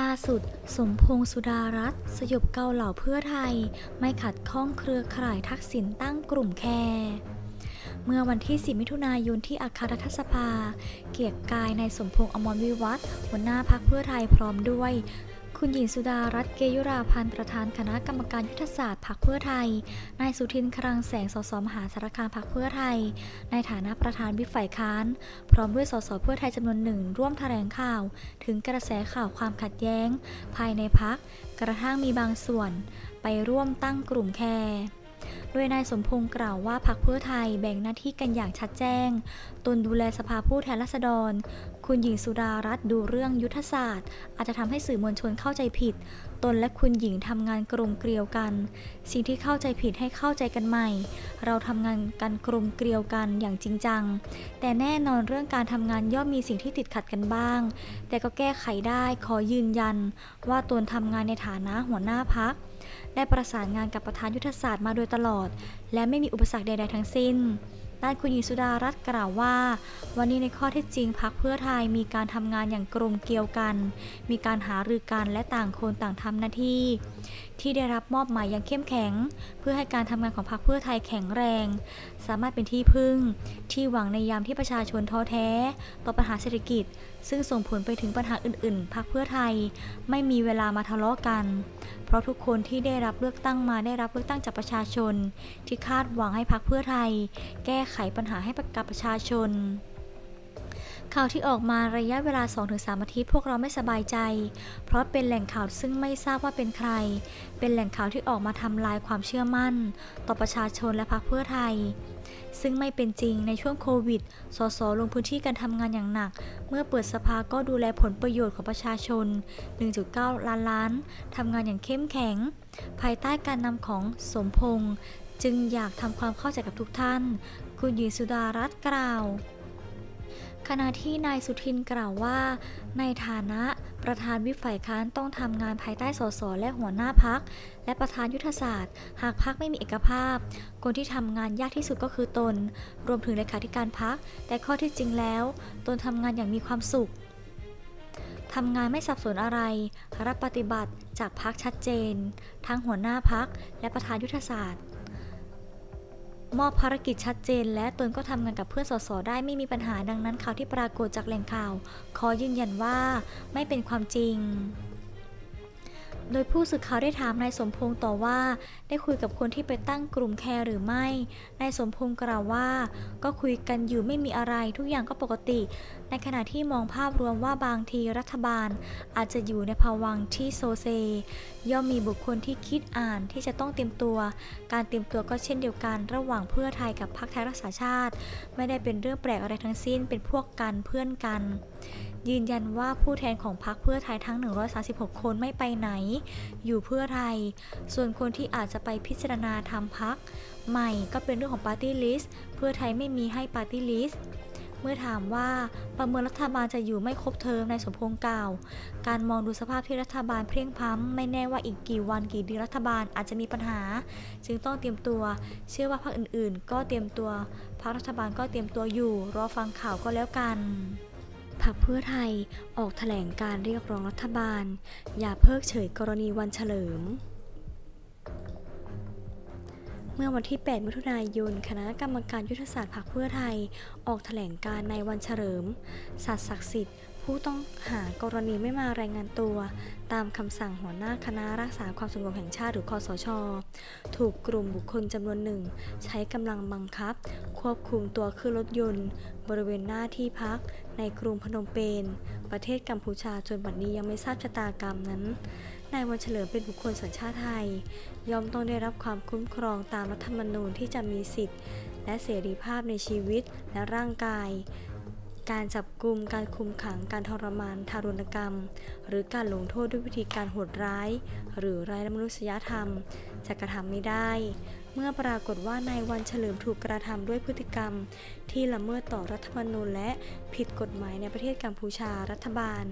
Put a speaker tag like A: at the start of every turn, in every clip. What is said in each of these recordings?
A: ล่าสุด สมพงษ์สุดารัตน์สยบเกาเหล่าเพื่อไทย ไม่ขัดข้องเครือข่ายทักษิณตั้งกลุ่มแคร์เมื่อวันที่ 10 มิถุนายนที่อาคารรัฐสภา เกียรติกายนายสมพงษ์อมรวิวัฒน์หัวหน้าพักเพื่อไทยพร้อมด้วย คุณหญิงสุดารัตน์เกยุราพันธ์ประธานคณะกรรมการยุทธศาสตร์พรรคเพื่อไทย นายสุทินคลังแสง สสมหาสารคามพรรคเพื่อไทย ในฐานะประธานวิฝ่ายค้าน พร้อมด้วยสสเพื่อไทยจำนวนหนึ่งร่วมแถลงข่าว ถึงกระแสข่าวความขัดแย้ง ภายในพักกระทั่งมีบางส่วน ไปร่วมตั้งกลุ่มแคร์ โดยนายสมพงษ์กล่าวว่าพักเพื่อไทยแบ่งหน้าที่กันอย่างชัดแจ้ง ตนดูแลสภาผู้แทนราษฎร คุณหญิงสุดารัตน์ดูเรื่องยุทธศาสตร์ อาจจะทำให้สื่อมวลชนเข้าใจผิด ตนและคุณหญิงทำงานกลมเกลียวกัน สิ่งที่เข้าใจผิดให้เข้าใจกันใหม่ เราทำงานกันกลมเกลียวกันอย่างจริงจัง แต่แน่นอนเรื่องการทำงานย่อมมีสิ่งที่ติดขัดกันบ้าง แต่ก็แก้ไขได้ขอยืนยัน ว่าตนทำงานในฐานะหัวหน้าพัก ได้ประสานงานกับประธานยุทธศาสตร์มาโดยตลอด และไม่มีอุปสรรคใดๆทั้งสิ้นด้านคุณหญิงสุดารัตน์กล่าวว่า วันนี้ในข้อเท็จจริงพักเพื่อไทยมีการทำงานอย่างกลมเกลียวกัน มีการหารือกันและต่างคนต่างทำหน้าที่ที่ได้รับมอบหมายอย่างเข้มแข็ง เพื่อให้การทำงานของพรรคเพื่อไทยแข็งแรง สามารถเป็นที่พึ่ง ที่หวังในยามที่ประชาชนท้อแท้ ต่อปัญหาเศรษฐกิจ ซึ่งส่งผลไปถึงปัญหาอื่น ๆพรรคเพื่อไทย ไม่มีเวลามาทะเลาะกัน เพราะทุกคนที่ได้รับเลือกตั้งมาได้รับเลือกตั้งจากประชาชน ที่คาดหวังให้พรรคเพื่อไทย แก้ไขปัญหาให้กับประชาชน ข่าวที่ออกมาระยะเวลา 2-3อาทิตย์พวกเราไม่สบายใจ เพราะเป็นแหล่งข่าวซึ่งไม่ทราบว่าเป็นใคร เป็นแหล่งข่าวที่ออกมาทำลายความเชื่อมั่น ต่อประชาชนและพรรคเพื่อไทย ซึ่งไม่เป็นจริงในช่วงโควิด สสลงพื้นที่การทำงานอย่างหนัก เมื่อเปิดสภาก็ดูแลผลประโยชน์ของประชาชน 1.9 ล้านล้านทำงานอย่างเข้มแข็ง ภายใต้การนำของสมพงษ์จึงอยากทำความเข้าใจกับทุกท่าน คุณหญิงสุดารัตน์กล่าว ขณะที่นายสุทินกล่าวว่า ในฐานะประธานวิปฝ่ายค้านต้องทำงานภายใต้สสและหัวหน้าพัก และประธานยุทธศาสตร์ หากพักไม่มีเอกภาพ คนที่ทำงานยากที่สุดก็คือตน รวมถึงเลขาธิการพัก แต่ข้อที่จริงแล้ว ตนทำงานอย่างมีความสุขทำงานไม่สับสนอะไร รับปฏิบัติจากพักชัดเจน ทั้งหัวหน้าพักและประธานยุทธศาสตร์ มอบภารกิจชัดเจน และตนก็ทำงานกับเพื่อนสสได้ไม่มีปัญหาดังนั้นข่าวที่ปรากฏจากแหล่งข่าว ขอยืนยันว่าไม่เป็นความจริง โดยผู้สื่อข่าวได้ถามนายสมพงษ์ต่อว่า ได้คุยกับคนที่ไปตั้งกลุ่มแคร์หรือไม่ นายสมพงษ์กล่าวว่า ก็คุยกันอยู่ไม่มีอะไรทุกอย่างก็ปกติ ในขณะที่มองภาพรวมว่าบางทีรัฐบาล อาจจะอยู่ในภวังที่โซเซ ย่อมมีบุคคลที่คิดอ่านที่จะต้องเตรียมตัว การเตรียมตัวก็เช่นเดียวกัน ระหว่างเพื่อไทยกับพรรคไทยรักษาชาติ ไม่ได้เป็นเรื่องแปลกอะไรทั้งสิ้นเป็นพวกกันเพื่อนกัน ยืนยันว่าผู้แทนของพรรคเพื่อไทยทั้ง 136 คนไม่ไปไหน อยู่เพื่อไทย ส่วนคนที่อาจจะไปพิจารณาทำพักใหม่ก็เป็นเรื่องของปาร์ตี้ลิสต์เพื่อไทยไม่มีให้ปาร์ตี้ลิสต์เมื่อถามว่าประเมินรัฐบาลจะอยู่ไม่ครบเทอมในสมพงษ์กล่าว การมองดูสภาพที่รัฐบาลเพลียงพล้ำไม่แน่ว่าอีกกี่วันกี่เดือนรัฐบาลอาจจะมีปัญหา จึงต้องเตรียมตัว เชื่อว่าพรรคอื่นๆ ก็เตรียมตัวพรรครัฐบาลก็เตรียมตัวอยู่ รอฟังข่าวก็แล้วกัน พรรคเพื่อไทยออกแถลงการเรียกร้องรัฐบาล อย่าเพิกเฉยกรณีวันเฉลิม เมื่อวันที่ 8 มิถุนายน คณะกรรมการยุทธศาสตร์พรรคเพื่อไทย ออกแถลงการในวันเฉลิมศาสตร์ศักดิ์สิทธิ์ ผู้ต้องหากรณีไม่มารายงานตัว ตามคำสั่งหัวหน้าคณะรักษาความสงบแห่งชาติหรือคอสช ถูกกลุ่มบุคคลจำนวนหนึ่ง ใช้กำลังบังคับ ควบคุมตัวขึ้นรถยนต์ บริเวณหน้าที่พัก ในกรุงพนมเปญประเทศกัมพูชาจนบัดนี้ยังไม่ทราบชะตากรรมนั้นนายวันเฉลิมเป็นบุคคลสัญชาติไทย ย่อมต้องได้รับความคุ้มครองตามรัฐธรรมนูญที่จะมีสิทธิและเสรีภาพในชีวิตและร่างกาย การจับกลุ่มการคุมขังการทรมาน ทารุณกรรม หรือการลงโทษด้วยวิธีการโหดร้าย หรือไร้มนุษยธรรม จะกระทำไม่ได้ เมื่อปรากฏว่านายวันเฉลิมถูกกระทำด้วยพฤติกรรม ที่ละเมิดต่อรัฐธรรมนูญและผิดกฎหมายในประเทศกัมพูชารัฐบาล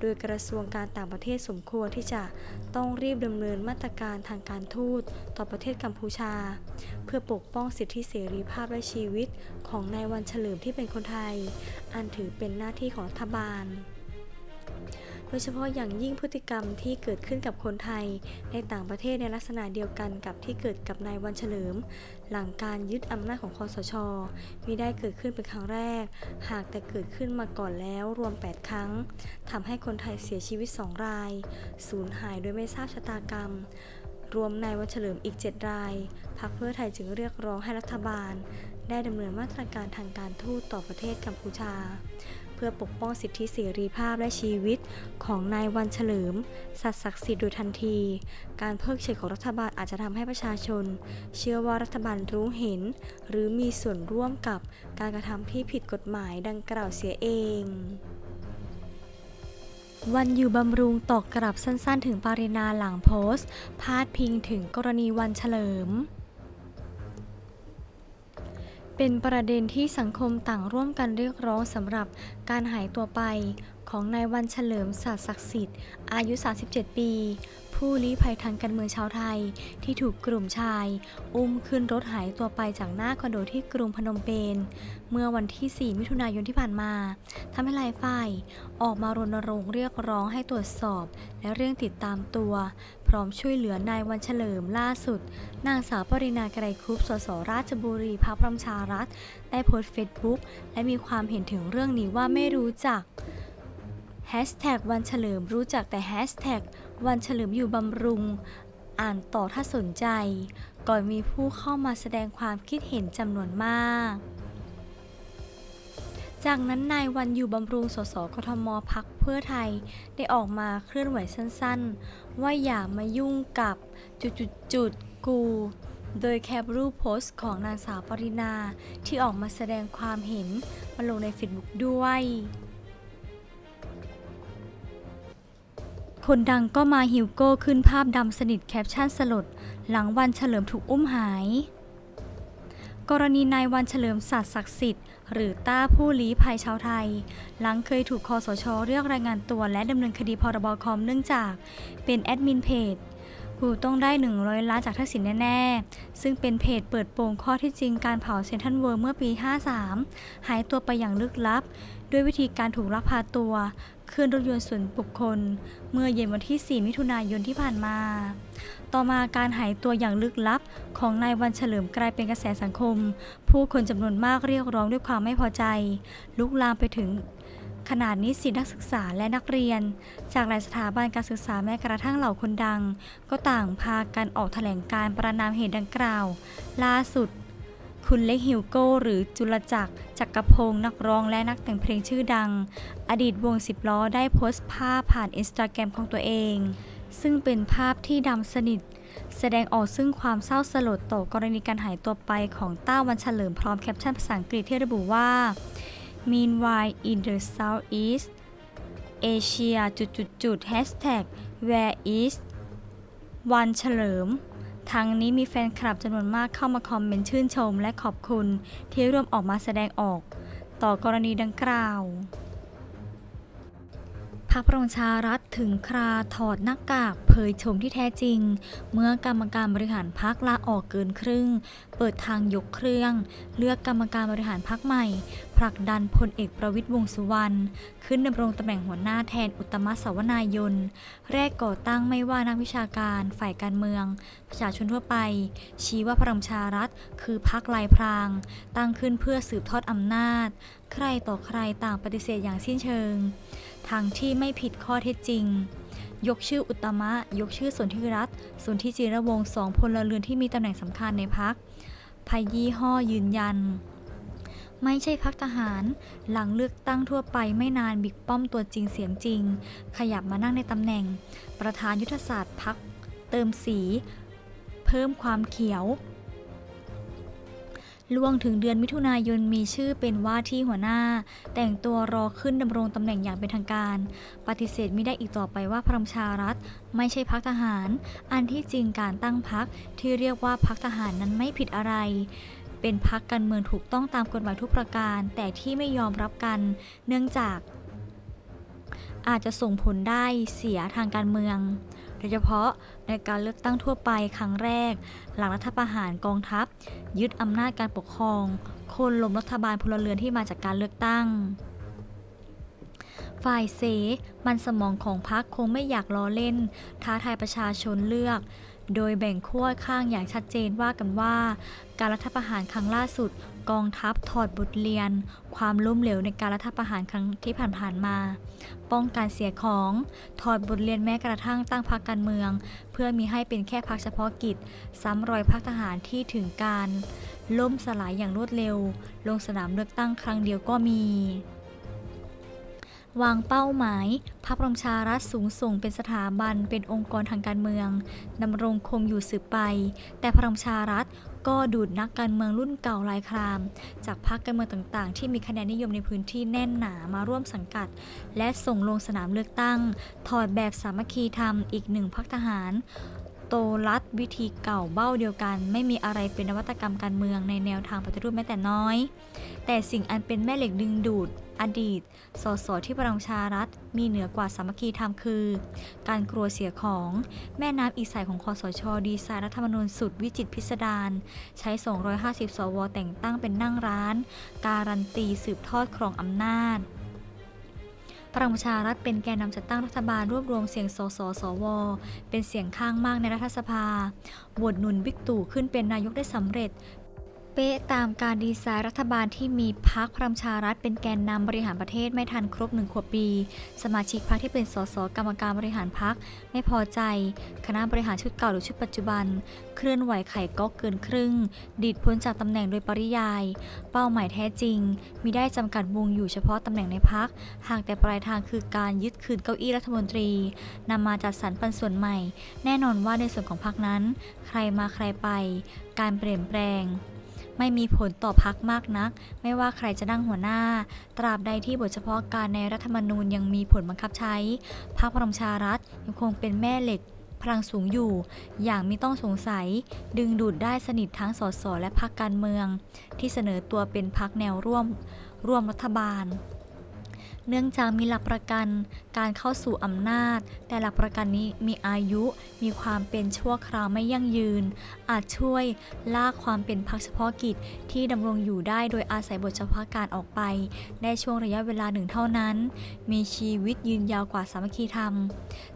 A: โดยกระทรวงการต่างประเทศสมควรที่จะต้องรีบดำเนินมาตรการทางการทูตต่อประเทศกัมพูชา เพื่อปกป้องสิทธิเสรีภาพและชีวิตของนายวันเฉลิมที่เป็นคนไทย อันถือเป็นหน้าที่ของรัฐบาล โดยเฉพาะอย่างยิ่งพฤติกรรมที่เกิดขึ้นกับคนไทย ในต่างประเทศในลักษณะเดียวกันกับที่เกิดกับนายวันเฉลิม หลังการยึดอำนาจของคอสชมิได้เกิดขึ้นเป็นครั้งแรก หากแต่เกิดขึ้นมาก่อนแล้วรวม 8 ครั้งทำให้คนไทยเสียชีวิต 2 รายสูญหายโดยไม่ทราบชะตากรรมรวมนายวันเฉลิมอีก 7 ราย พรรคเพื่อไทยจึงเรียกร้องให้รัฐบาล ได้ดำเนินมาตรการทางการทูตต่อประเทศกัมพูชา เพื่อปกป้องสิทธิเสรีภาพและชีวิตของนายวันเฉลิม สัตย์ศักดิ์สิทธิ์โดยทันที การเพิกเฉยของรัฐบาลอาจจะทำให้ประชาชน เชื่อว่ารัฐบาลรู้เห็น หรือมีส่วนร่วมกับการกระทำที่ผิดกฎหมายดังกล่าวเสียเองวันอยู่บำรุงตอกกลับสั้นๆ ถึงปารินาหลังโพสต์ พาดพิงถึงกรณีวันเฉลิม เป็นประเด็นที่สังคมต่างร่วมกันเรียกร้องสำหรับการหายตัวไปของนายวันเฉลิมศาสตร์ศักดิ์สิทธิ์ อายุ 37 ปี ผู้ลี้ภัยทางการเมืองชาวไทย ที่ถูกกลุ่มชาย อุ้มขึ้นรถหายตัวไปจากหน้าคอนโดที่กรุงพนมเปญเมื่อวันที่ 4 มิถุนายนที่ผ่านมาทำให้หลายฝ่าย ออกมารณรงค์เรียกร้องให้ตรวจสอบ และเรื่องติดตามตัว พร้อมช่วยเหลือนายวันเฉลิมล่าสุด นางสาวปรินาไกรคุปสสราชบุรีพักประชารัฐได้โพสต์เฟซบุ๊กและมีความเห็นถึงเรื่องนี้ว่าไม่รู้จักแฮชแท็กวันเฉลิมรู้จักแต่แฮชแท็ก วันเฉลิมอยู่บำรุง อ่านต่อถ้าสนใจ ก่อนมีผู้เข้ามาแสดงความคิดเห็นจำนวนมาก จากนั้นนายวันอยู่บำรุงสสกทมพักเพื่อไทย ได้ออกมาเคลื่อนไหวสั้นๆ ว่าอย่ามายุ่งกับจุดๆกูโดยแคปรูปโพสต์ของนางสาวปรินาที่ออกมาแสดงความเห็นมาลงในเฟซบุ๊กด้วย คนดังก็มาฮิวโก้ขึ้นภาพดำสนิทแคปชั่นสลด หลังวันเฉลิมถูกอุ้มหาย กรณีนายวันเฉลิมศักดิ์ศักดิ์สิทธิ์หรือต้าผู้ลี้ภัยชาวไทย หลังเคยถูกคอสชเรียกรายงานตัวและดำเนินคดีพรบคอมเนื่องจากเป็นแอดมินเพจกูต้องได้ 100 ล้านจากทักษิณแน่ ๆ ซึ่งเป็นเพจเปิดโปงข้อที่จริงการเผาเซนทรัลเวิร์เมื่อปี 53 หายตัวไปอย่างลึกลับ ด้วยวิธีการถูกลักพาตัว ขึ้นรถยนต์ส่วนบุคคล เมื่อเย็นวันที่ 4 มิถุนายนที่ผ่านมา ต่อมาการหายตัวอย่างลึกลับของนายวันเฉลิมกลายเป็นกระแสสังคม ผู้คนจำนวนมากเรียกร้องด้วยความไม่พอใจ ลุกลามไปถึงขนาดนิสินักศึกษาและนักเรียน จากหลายสถาบันการศึกษาแม้กระทั่งเหล่าคนดัง ก็ต่างพากันออกแถลงการประนามเหตุดังกล่าว ล่าสุด คุณเล็กฮิวโก้หรือจุลจักรจักรพงศ์นักร้องและนักแต่งเพลงชื่อดัง อดีตวงสิบล้อได้โพสต์ภาพผ่านอินสตาแกรมของตัวเอง ซึ่งเป็นภาพที่ดำสนิท แสดงออกซึ่งความเศร้าสลดต่อกรณีการหายตัวไปของต้าวันเฉลิมพร้อมแคปชั่นภาษาอังกฤษที่ระบุว่า Meanwhile in the Southeast Asia จุดจุดจุด hashtag where is วันเฉลิม ทั้งนี้มีแฟนคลับจำนวนมากเข้ามาคอมเมนต์ชื่นชมและขอบคุณที่ร่วมออกมาแสดงออก ต่อกรณีดังกล่าว พักประชารัฐถึงคราถอดหน้ากากเผยโฉมที่แท้จริง เมื่อกรรมการบริหารพักลาออกเกินครึ่ง เปิดทางยกเครื่อง เลือกกรรมการบริหารพักใหม่ ผลักดันพลเอกประวิตยวงษ์สุวรรณขึ้นดำรงตำแหน่งหัวหน้าแทนอุตมะสาวนายน แรกก่อตั้งไม่ว่านักวิชาการฝ่ายการเมือง ประชาชนทั่วไป ชี้ว่าพลังประชารัฐคือพักลายพราง ตั้งขึ้นเพื่อสืบทอดอำนาจ ใครต่อใครต่างปฏิเสธอย่างสิ้นเชิง ทั้งที่ไม่ผิดข้อเท็จจริง ยกชื่ออุตมะ ยกชื่อสนธิรัตน์สนธิจิรวงศ์สองพลเรือนที่มีตำแหน่งสำคัญในพักพายยี่ห้อยืนยัน ไม่ใช่พักทหาร หลังเลือกตั้งทั่วไปไม่นานบิ๊กป้อมตัวจริงเสียงจริง ขยับมานั่งในตำแหน่ง ประธานยุทธศาสตร์พักเติมสี เพิ่มความเขียว ล่วงถึงเดือนมิถุนายนมีชื่อเป็นว่าที่หัวหน้า แต่งตัวรอขึ้นดำรงตำแหน่งอย่างเป็นทางการ ปฏิเสธไม่ได้อีกต่อไปว่าพลังประชารัฐ ไม่ใช่พักทหาร อันที่จริงการตั้งพักที่เรียกว่าพักทหารนั้นไม่ผิดอะไรเป็นพักการเมืองถูกต้องตามกฎหมายทุกประการ แต่ที่ไม่ยอมรับกัน เนื่องจากอาจจะส่งผลได้เสียทางการเมือง โดยเฉพาะในการเลือกตั้งทั่วไปครั้งแรก หลังรัฐประหารกองทัพ ยึดอำนาจการปกครองคนล้มรัฐบาลพลเรือนที่มาจากการเลือกตั้ง ฝ่ายเส มันสมองของพรรคคงไม่อยากล้อเล่น ท้าทายประชาชนเลือก โดยแบ่งขั้วข้างอย่างชัดเจนว่ากันว่า การรัฐประหารครั้งล่าสุด กองทัพถอดบทเรียน ความล้มเหลวในการรัฐประหารครั้งที่ผ่านๆมา ป้องกันเสียของถอดบทเรียนแม้กระทั่งตั้งพรรคการเมือง เพื่อมีให้เป็นแค่พรรคเฉพาะกิจ ซ้ำรอยพรรคทหารที่ถึงการ ล่มสลายอย่างรวดเร็ว ลงสนามเลือกตั้งครั้งเดียวก็มี วางเป้าหมาย พระบรมชารัฐสูงส่งเป็นสถาบันเป็นองค์กรทางการเมืองดำรงคงอยู่สืบไป แต่พระบรมชารัฐก็ดูดนักการเมืองรุ่นเก่าลายคราม จากพรรคการเมืองต่างๆ ที่มีคะแนนนิยมในพื้นที่แน่นหนามาร่วมสังกัด และส่งลงสนามเลือกตั้ง ถอดแบบสามัคคีธรรมอีกหนึ่งพรรคทหาร โตรัดวิธีเก่าเบ้าเดียวกัน ไม่มีอะไรเป็นนวัตกรรมการเมืองในแนวทางปฏิรูปแม้แต่น้อย แต่สิ่งอันเป็นแม่เหล็กดึงดูด อดีต สสที่พลังชารัฐ มีเหนือกว่าสามัคคีธรรมคือ การกลัวเสียของ แม่น้ำอีสายของคอสช ดีไซน์รัฐธรรมนูญสุดวิจิตรพิสดารใช้ 250 สวแต่งตั้งเป็นนั่งร้าน การันตีสืบทอดครองอำนาจ พลังประชารัฐเป็นแกนนำจัดตั้งรัฐบาลรวบรวมเสียงสสสว เป็นเสียงข้างมากในรัฐสภาโหวตหนุนบิ๊กตู่ขึ้นเป็นนายกได้สำเร็จ ป๊ะตามการดีไซน์รัฐบาลที่มีพักพลังประชารัฐเป็นแกนนำบริหารประเทศไม่ทันครบหนึ่งขวบปี สมาชิกพักที่เป็นสสกรรมการบริหารพักไม่พอใจ คณะบริหารชุดเก่าหรือชุดปัจจุบัน เคลื่อนไหวไข่ก๊อกเกินครึ่งดีดพ้นจากตำแหน่งโดยปริยาย เป้าหมายแท้จริง มีได้จำกัดวงอยู่เฉพาะตำแหน่งในพักหากแต่ปลายทางคือการยึดคืนเก้าอี้รัฐมนตรีนำมาจัดสรรปันส่วนใหม่ แน่นอนว่าในส่วนของพักนั้น ใครมาใครไป การเปลี่ยนแปลง ไม่มีผลต่อพักมากนัก ไม่ว่าใครจะนั่งหัวหน้า ตราบใดที่บทเฉพาะการในรัฐธรรมนูญยังมีผลบังคับใช้พรรคพลังชารัฐยังคงเป็นแม่เหล็กพลังสูงอยู่ อย่างไม่ต้องสงสัย ดึงดูดได้สนิททั้งสสและพรรคการเมือง ที่เสนอตัวเป็นพรรคแนวร่วม ร่วมรัฐบาล เนื่องจากมีหลักประกันการเข้าสู่อำนาจ แต่หลักประกันนี้มีอายุ มีความเป็นชั่วคราวไม่ยั่งยืน อาจช่วยลากความเป็นพรรคเฉพาะกิจที่ดำรงอยู่ได้โดยอาศัยบทเฉพาะการออกไป ได้ช่วงระยะเวลาหนึ่งเท่านั้น มีชีวิตยืนยาวกว่าสามัคคีธรรม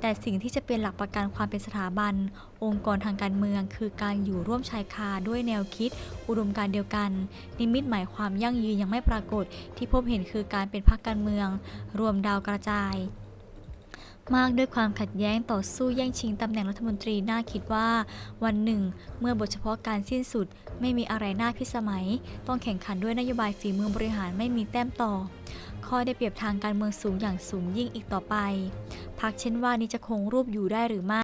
A: แต่สิ่งที่จะเป็นหลักประกันความเป็นสถาบัน องค์กรทางการเมือง คือการอยู่ร่วมชายคาด้วยแนวคิด อุดมการเดียวกัน นิมิตหมายความยั่งยืนยังไม่ปรากฏ ที่พบเห็นคือการเป็นพรรคการเมือง รวมดาวกระจายมากด้วยความขัดแย้งต่อสู้แย่งชิงตำแหน่งรัฐมนตรีน่าคิดว่า วันหนึ่ง เมื่อบทเฉพาะการสิ้นสุด ไม่มีอะไรน่าพิสมัย ต้องแข่งขันด้วยนโยบายฝีมือบริหารไม่มีแต้มต่อ ข้อได้เปรียบทางการเมืองสูงอย่างสูงยิ่งอีกต่อไปพักเช่นว่านี้จะคงรูปอยู่ได้หรือไม่